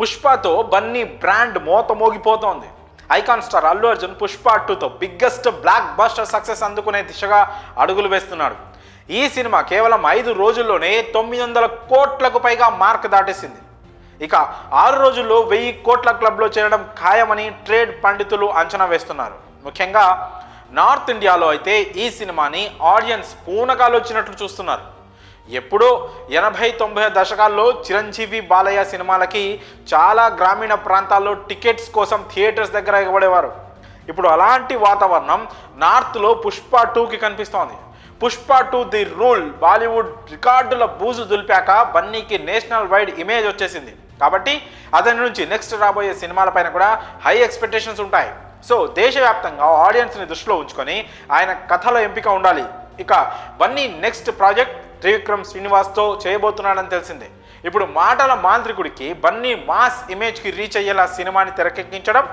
పుష్పతో Bunny brand మోత మోగిపోతోంది. Icon star Allu Arjun Pushpa టూతో బిగ్గెస్ట్ బ్లాక్ బస్టర్ సక్సెస్ అందుకునే దిశగా అడుగులు వేస్తున్నాడు. ఈ సినిమా కేవలం ఐదు రోజుల్లోనే తొమ్మిది వందల కోట్లకు పైగా మార్క్ దాటేసింది. ఇక ఆరు రోజుల్లో వెయ్యి కోట్ల క్లబ్లో చేరడం ఖాయమని ట్రేడ్ పండితులు అంచనా వేస్తున్నారు. ముఖ్యంగా నార్త్ ఇండియాలో అయితే ఈ సినిమాని ఆడియన్స్ పూనకాలు వచ్చినట్లు చూస్తున్నారు. ఎప్పుడో ఎనభై తొంభై దశకాల్లో చిరంజీవి బాలయ్య సినిమాలకి చాలా గ్రామీణ ప్రాంతాల్లో టికెట్స్ కోసం థియేటర్స్ దగ్గర ఎగబడేవారు. ఇప్పుడు అలాంటి వాతావరణం నార్త్లో పుష్ప టూకి కనిపిస్తోంది. Pushpa two the rule Bollywood రికార్డుల బూజు దులిపాక బన్నీకి నేషనల్ వైడ్ ఇమేజ్ వచ్చేసింది. కాబట్టి అతని నుంచి నెక్స్ట్ రాబోయే సినిమాలపైన కూడా హై ఎక్స్పెక్టేషన్స్ ఉంటాయి. సో దేశవ్యాప్తంగా ఆడియన్స్ని దృష్టిలో ఉంచుకొని ఆయన కథల ఎంపిక ఉండాలి. ఇక బన్నీ నెక్స్ట్ ప్రాజెక్ట్ త్రివిక్రమ్ శ్రీనివాస్తో చేయబోతున్నాడని తెలిసిందే. ఇప్పుడు మాటల మాంత్రికుడికి బన్నీ మాస్ ఇమేజ్కి రీచ్ అయ్యేలా సినిమాని తెరకెక్కించడం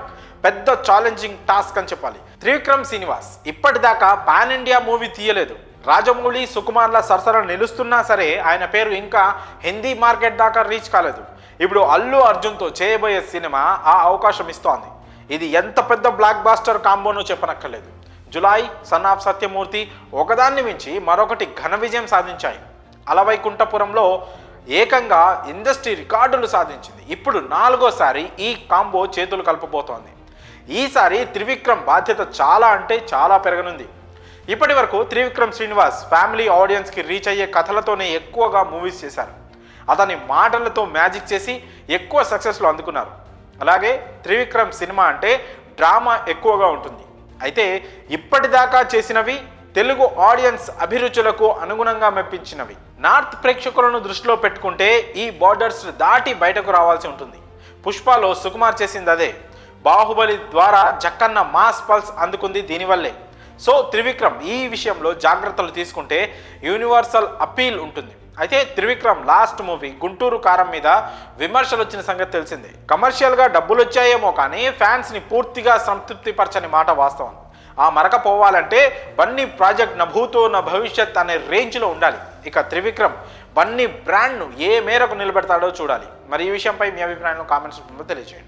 పెద్ద ఛాలెంజింగ్ టాస్క్ అని చెప్పాలి. త్రివిక్రమ్ శ్రీనివాస్ ఇప్పటిదాకా పాన్ ఇండియా మూవీ తీయలేదు. రాజమౌళి సుకుమార్ల సరసర నిలుస్తున్నా సరే ఆయన పేరు ఇంకా హిందీ మార్కెట్ దాకా రీచ్ కాలేదు. ఇప్పుడు అల్లు అర్జున్తో చేయబోయే సినిమా ఆ అవకాశం ఇస్తోంది. ఇది ఎంత పెద్ద బ్లాక్ బాస్టర్ కాంబోనో చెప్పనక్కర్లేదు. జులై సన్ ఆఫ్ సత్యమూర్తి ఒకదాన్ని మించి మరొకటి ఘన విజయం సాధించాయి. అలవైకుంఠపురంలో ఏకంగా ఇండస్ట్రీ రికార్డులు సాధించింది. ఇప్పుడు నాలుగోసారి ఈ కాంబో చేతులు కలపబోతోంది. ఈసారి త్రివిక్రమ్ బాధ్యత చాలా అంటే చాలా పెరగనుంది. ఇప్పటి వరకు త్రివిక్రమ్ శ్రీనివాస్ ఫ్యామిలీ ఆడియన్స్కి రీచ్ అయ్యే కథలతోనే ఎక్కువగా మూవీస్ చేశారు. అతని మాటలతో మ్యాజిక్ చేసి ఎక్కువ సక్సెస్లు అందుకున్నారు. అలాగే త్రివిక్రమ్ సినిమా అంటే డ్రామా ఎక్కువగా ఉంటుంది. అయితే ఇప్పటిదాకా చేసినవి తెలుగు ఆడియన్స్ అభిరుచులకు అనుగుణంగా మెప్పించినవి. నార్త్ ప్రేక్షకులను దృష్టిలో పెట్టుకుంటే ఈ బార్డర్స్ దాటి బయటకు రావాల్సి ఉంటుంది. పుష్పలో సుకుమార్ చేసింది అదే. బాహుబలి ద్వారా జక్కన్న మాస్ పల్స్ అందుకుంది దీనివల్లే. సో త్రివిక్రమ్ ఈ విషయంలో జాగ్రత్తలు తీసుకుంటే యూనివర్సల్ అపీల్ ఉంటుంది. అయితే త్రివిక్రమ్ లాస్ట్ మూవీ గుంటూరు కారం మీద విమర్శలు వచ్చిన సంగతి తెలిసిందే. కమర్షియల్గా డబ్బులు వచ్చాయేమో కానీ ఫ్యాన్స్ని పూర్తిగా సంతృప్తిపరచని మాట వాస్తవం. ఆ మరక పోవాలంటే బన్నీ ప్రాజెక్ట్ నభూతో నా భవిష్యత్ అనే రేంజ్లో ఉండాలి. ఇక త్రివిక్రమ్ బన్నీ బ్రాండ్ను ఏ మేరకు నిలబెడతాడో చూడాలి. మరి ఈ విషయంపై మీ అభిప్రాయం కామెంట్స్ తెలియజేయండి.